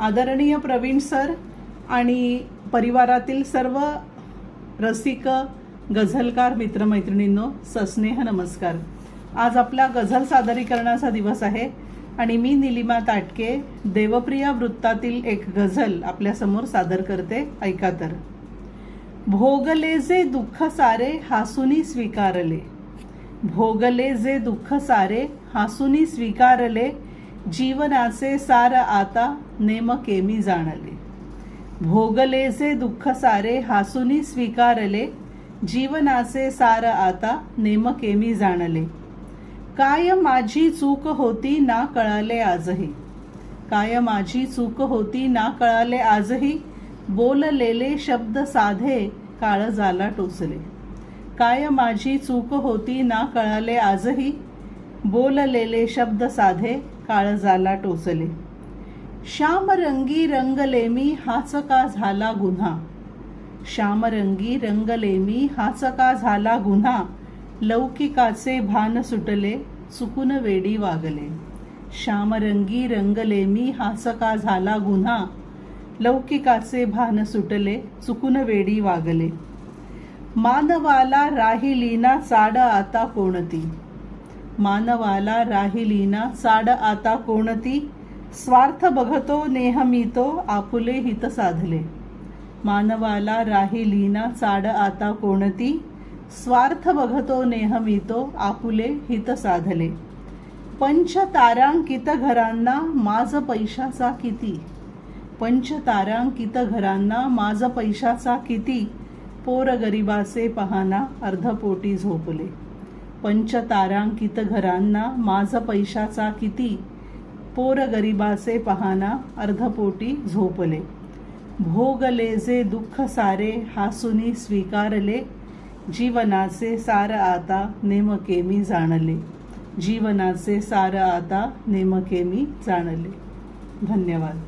आदरणीय प्रवीण सर आणि परिवारातील सर्व रसिक गझलकार मित्रमैत्रिणींनो सस्नेह नमस्कार. आज आपला गझल सादरीकरणाचा दिवस आहे आणि मी निलिमा ताटके देवप्रिया वृत्तातील एक गझल आपल्यासमोर सादर करते. ऐका तर. भोगले जे दुःख सारे हासुनी स्वीकारले. भोगले जे दुःख सारे हासुनी स्वीकारले जीवनाचे सार आता नेमके मी जाणले. भोगले जे दुःख सारे हासुनी स्वीकारले जीवनाचे सार आता नेमके मी जाणले. काय माझी चूक होती ना कळाले आजही. काय माझी चूक होती ना कळाले आजही. बोललेले शब्द साधे काळ झाला टोचले. काय माझी चूक होती ना कळाले आजही. बोललेले शब्द साधे काळजाला टोचले. श्यामरंगी रंगले मी हाच का झाला गुन्हा? श्यामरंगी रंगले मी हाच का झाला गुन्हा? लौकिकाचे भान सुटले चुकून वेडी वागले. श्यामरंगी रंगले मी हाच का झाला गुन्हा? लौकिकाचे भान सुटले चुकून वेडी वागले. मानवाला राहिलीना चाड आता कोणती? मानवाला राहिलीना साड आता कोणती? स्वार्थ बघतो नेहमी तो आपुले हित साधले. मानवाला राहिलीना चाड आता कोणती? स्वार्थ बघतो नेहमी तो आपुले हित साधले. पंच तारांकित घरांना माझ पैशाचा किती? पंच तारांकित घरांना माझ पैशाचा किती? पोर गरिबाचे पहाना अर्धपोटी झोपले. पंच तारांकित घरांना माझा पैशाचा किती? पोर गरिबाचे पहाना अर्धपोटी झोपले. भोगले जे दुःख सारे हासुनी स्वीकारले. जीवनाचे सार आता नेमके मी जाणले. जीवनाचे सार आता नेमके मी जाणले. धन्यवाद.